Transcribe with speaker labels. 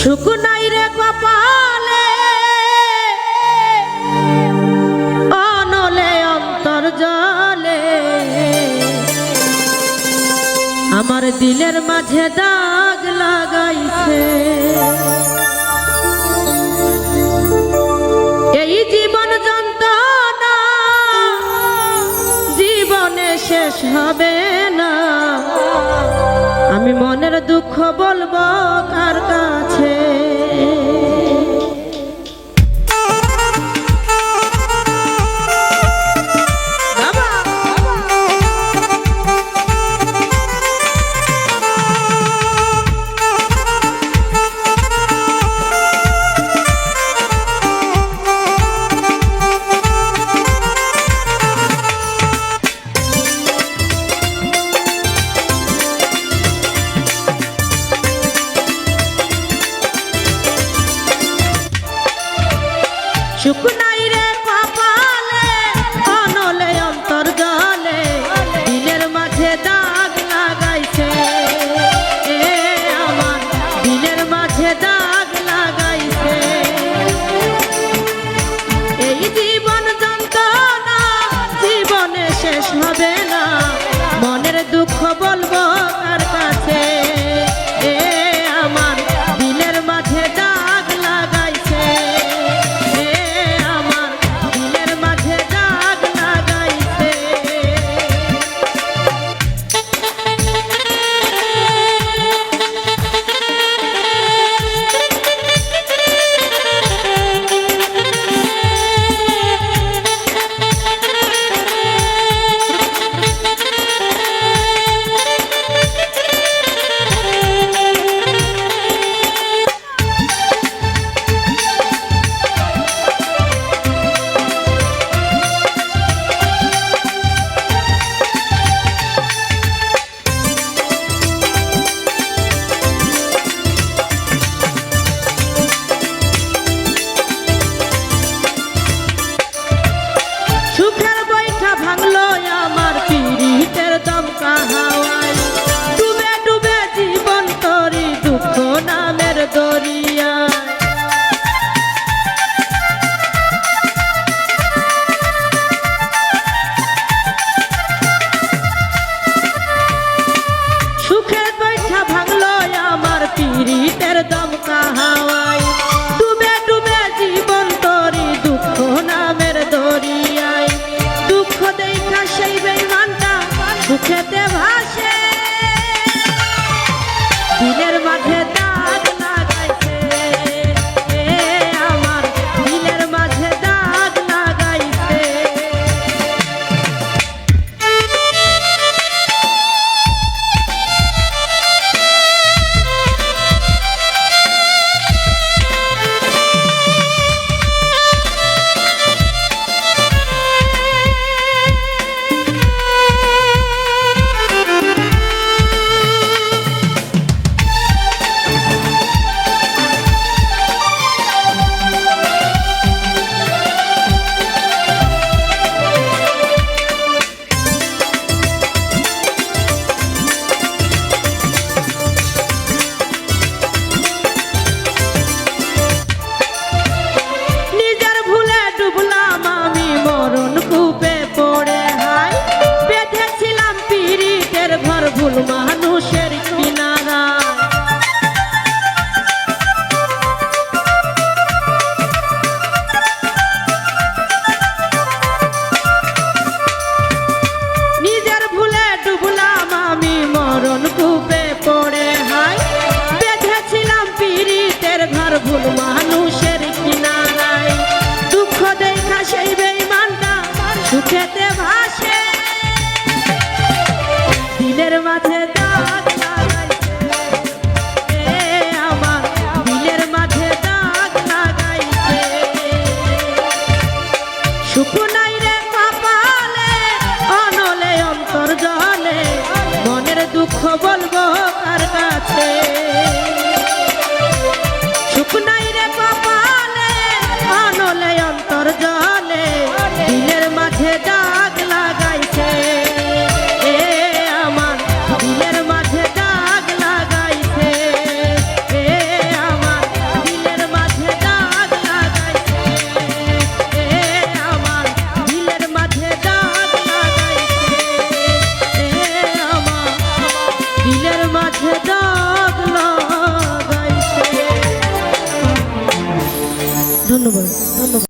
Speaker 1: সুখ রে কপালে। অনলে অন্তর আমার দিলের মাঝে দাগ লাগাইছে। বলব কার কাছে? Shukun. me দুঃখ বলব কার